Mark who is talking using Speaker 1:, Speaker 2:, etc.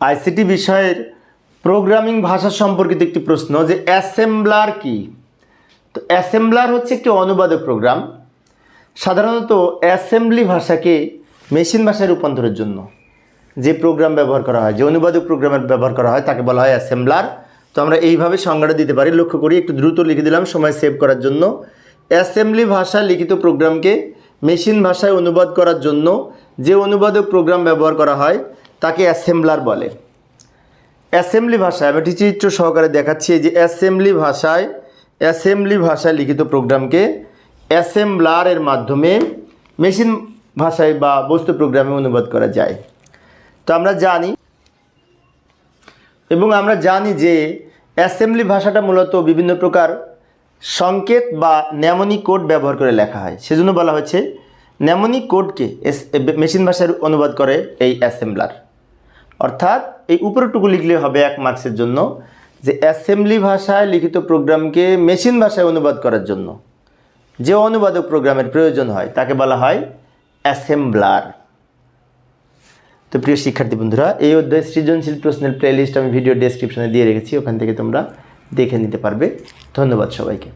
Speaker 1: ICT বিষয়ের programming ভাষা সম্পর্কিত একটি প্রশ্ন যে অ্যাসেম্বলার কি? তো অ্যাসেম্বলার হচ্ছে একটি অনুবাদক প্রোগ্রাম, সাধারণত অ্যাসেম্বলি ভাষাকে মেশিন ভাষায় রূপান্তরের জন্য যে প্রোগ্রাম ব্যবহার করা হয়, যে অনুবাদক প্রোগ্রামের ব্যবহার করা হয়, তাকে বলা হয় অ্যাসেম্বলার। তো আমরা এইভাবে সংজ্ঞাটা দিতে পারি। লক্ষ্য করি, একটু দ্রুত লিখে দিলাম, সময় সেভ করার জন্য। অ্যাসেম্বলি ভাষায় লিখিত প্রোগ্রামকে মেশিন ভাষায় অনুবাদ করার জন্য যে অনুবাদক প্রোগ্রাম ব্যবহার করা হয় তাকে অ্যাসেম্বলার বলে। অ্যাসেম্বলি ভাষায়, আমি চিত্র সহকারে দেখাচ্ছি যে অ্যাসেম্বলি ভাষায় অ্যাসেম্বলি ভাষায় লিখিত প্রোগ্রামকে অ্যাসেম্বলারের মাধ্যমে মেশিন ভাষায় বা বস্তু প্রোগ্রামে অনুবাদ করা যায়। তো আমরা জানি এবং আমরা জানি যে অ্যাসেম্বলি ভাষাটা মূলত বিভিন্ন প্রকার সংকেত বা ন্যামনি কোড ব্যবহার করে লেখা হয়। সেজন্য বলা হয়েছে ন্যামনি কোডকে মেশিন ভাষায় অনুবাদ করে এই অ্যাসেম্বলার। অর্থাৎ এই উপরটুকু লিখলে হবে এক মার্কসের জন্য, যে অ্যাসেম্বলি ভাষায় লিখিত প্রোগ্রামকে মেশিন ভাষায় অনুবাদ করার জন্য। যে অনুবাদক প্রোগ্রামের প্রয়োজন হয়, তাকে বলা হয় অ্যাসেম্বলার তো প্রিয় শিক্ষার্থী বন্ধুরা, এই অধ্যায় সৃজনশীল প্রশ্নের প্লেলিস্ট আমি ভিডিও ডেসক্রিপশনে দিয়ে রেখেছি, ওখান থেকে তোমরা দেখে নিতে পারবে। ধন্যবাদ সবাইকে।